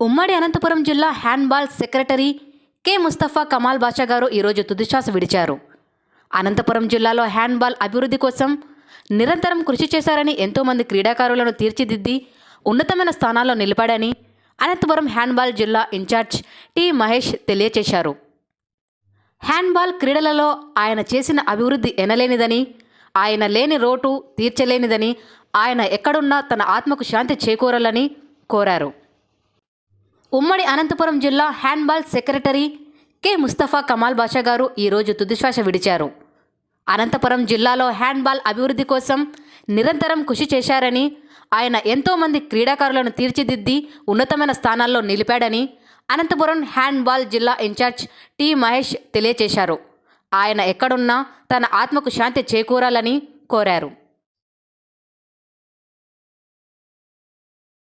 ఉమ్మడి అనంతపురం జిల్లా handball secretary K Mustafa Kamal Basha గారు ఈరోజు తుదిశ్వాస విడిచారు. అనంతపురం జిల్లాలో హ్యాండ్బాల్ అభివృద్ధి కోసం నిరంతరం కృషి చేశారని ఎంతోమంది క్రీడాకారులను తీర్చిదిద్ది ఉన్నతమైన స్థానాల్లో నిలబడని అనంతపురం హ్యాండ్బాల్ జిల్లా ఇన్ఛార్జ్ టి మహేష్ తెలియచేశారు. హ్యాండ్బాల్ క్రీడలలో ఆయన చేసిన అభివృద్ధి ఎనలేనిదని ఆయన లేని రోటు తీర్చలేనిదని ఆయన ఎక్కడున్నా తన ఆత్మకు శాంతి చేకూరాలని కోరారు. ఉమ్మడి అనంతపురం జిల్లా handball secretary K Mustafa Kamal Basha గారు ఈరోజు తుదిశ్వాస విడిచారు. అనంతపురం జిల్లాలో హ్యాండ్బాల్ అభివృద్ధి కోసం నిరంతరం కృషి చేశారని ఆయన ఎంతోమంది క్రీడాకారులను తీర్చిదిద్ది ఉన్నతమైన స్థానాల్లో నిలిపాడని అనంతపురం హ్యాండ్బాల్ జిల్లా ఇన్ఛార్జ్ టి మహేష్ తెలియచేశారు. ఆయన ఎక్కడున్నా తన ఆత్మకు శాంతి చేకూరాలని కోరారు.